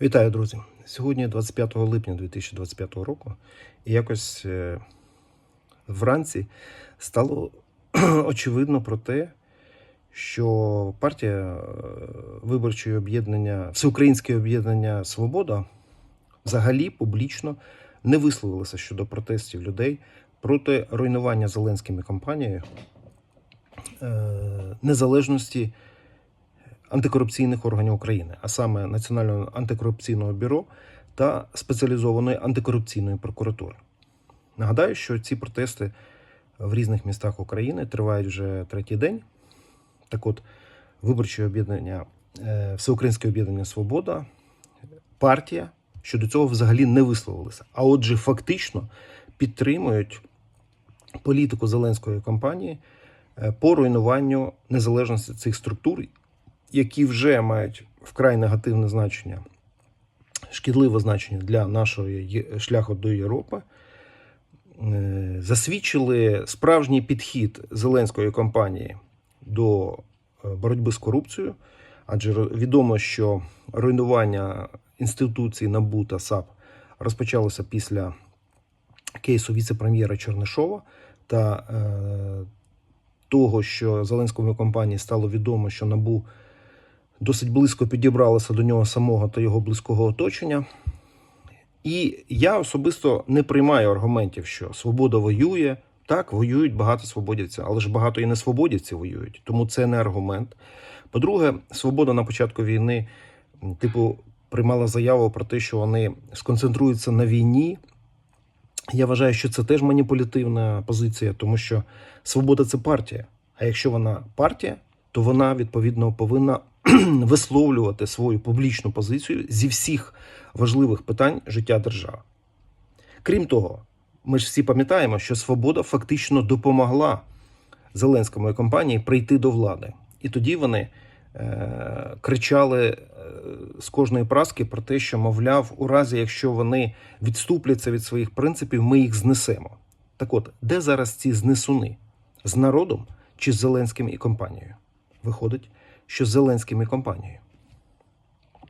Вітаю, друзі! Сьогодні 25 липня 2025 року, і якось е, вранці стало очевидно про те, що партія е, виборчої об'єднання, Всеукраїнське об'єднання Свобода взагалі публічно не висловилася щодо протестів людей проти руйнування Зеленськими компанією е, незалежності антикорупційних органів України, а саме Національного антикорупційного бюро та спеціалізованої антикорупційної прокуратури. Нагадаю, що ці протести в різних містах України тривають вже третій день. Так от, виборче об'єднання, е, Всеукраїнське об'єднання Свобода, партія щодо цього взагалі не висловилися. А отже, фактично підтримують політику Зеленської кампанії е, по руйнуванню незалежності цих структур, які вже мають вкрай негативне значення, шкідливе значення для нашого шляху до Європи, е, засвідчили справжній підхід зеленської кампанії до е, боротьби з корупцією, адже відомо, що руйнування інституцій НАБУ та САП розпочалося після кейсу віце-прем'єра Чернишова та е, того, що Зеленському компанії стало відомо, що НАБУ досить близько підібралося до нього самого та його близького оточення. І я особисто не приймаю аргументів, що свобода воює. Так, воюють багато свободівців, але ж багато і не свободівців воюють. Тому це не аргумент. По-друге, свобода на початку війни, типу, приймала заяву про те, що вони сконцентруються на війні. Я вважаю, що це теж маніпулятивна позиція, тому що свобода це партія. А якщо вона партія, то вона відповідно повинна висловлювати свою публічну позицію зі всіх важливих питань життя держави. Крім того, ми ж всі пам'ятаємо, що свобода фактично допомогла Зеленському і компанії прийти до влади. І тоді вони е, кричали е, з кожної праски про те, що, мовляв, у разі, якщо вони відступляться від своїх принципів, ми їх знесемо. Так от, де зараз ці знесуни? З народом чи з Зеленським і компанією? Виходить, що з Зеленським і компанією.